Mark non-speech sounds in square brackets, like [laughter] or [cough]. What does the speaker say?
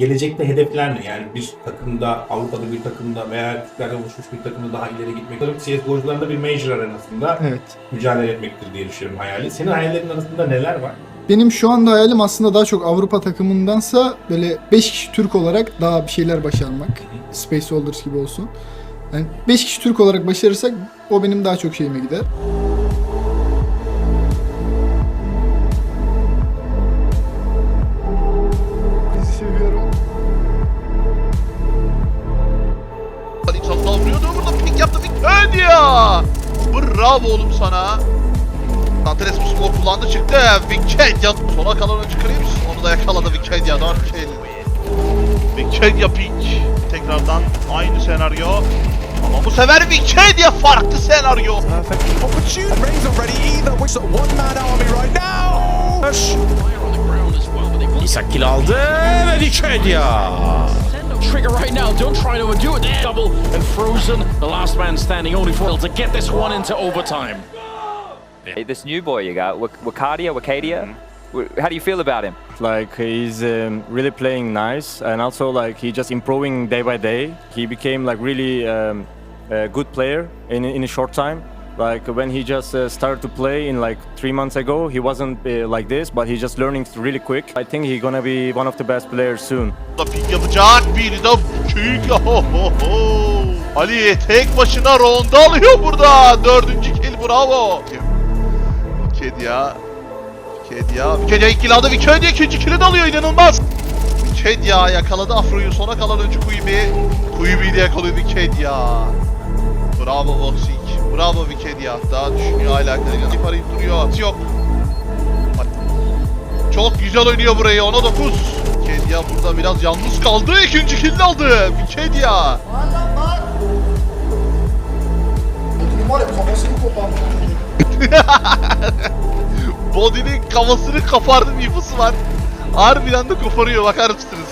Gelecekte hedefler ne? Yani bir takımda, Avrupa'da bir takımda veya Türklerden oluşmuş bir takımda daha ileri gitmek. Tabii CSGO'cuların da bir major arenasında Evet. mücadele etmektir diye düşünüyorum hayali. Senin hayallerin arasında neler var? Benim şu anda hayalim aslında daha çok Avrupa takımındansa böyle 5 kişi Türk olarak daha bir şeyler başarmak. Space Soldiers gibi olsun. Yani 5 kişi Türk olarak başarırsak o benim daha çok şeyime gider. Bravo oğlum sana. Santres bu skor kullandı çıktı. Wikipedia sona kalanı çıkarayım. Onu da yakaladı Wikipedia. 4 kill. Wikipedia pik. Tekrardan aynı senaryo. Ama bu sefer Wikipedia farklı senaryo. İshak kill aldı ve Vicadia. Trigger right now, don't try to undo it. Double and frozen. The last man standing only for to get this one into overtime. Hey, this new boy you got, Wak- Wakadia, Wakadia. Wh- How do you feel about him? like he's um, really playing nice and also like he just improving day by day he became like really um, a good player in, in a short time like when he just uh, started to play in like three months ago he wasn't uh, like this but he's just learning really quick i think he's gonna be one of the best players soon Da pik yapacak bir de [laughs] ho. Ali tek başına ronda alıyor burada. Dördüncü kill bravo. Wikipedia. Wikipedia. Wikipedia ilk kill aldı. Wikipedia ikinci kill'i de alıyor inanılmaz. Wikipedia yakaladı Afro'yu sona kalan öncü Kuyubi. Kuyubi'yi de yakalıyor Wikipedia. Bravo Voxic. Bravo Wikipedia. Daha düşünüyor hala. Kırgın arayıp duruyor. Yok. Çok güzel oynuyor burayı. Ona 9. Wikipedia burada biraz yalnız kaldı. İkinci kill aldı. Wikipedia. [laughs] Body'nin kafasını kapardı bir yapısı var. Harbiden de koparıyor bakar mısınız?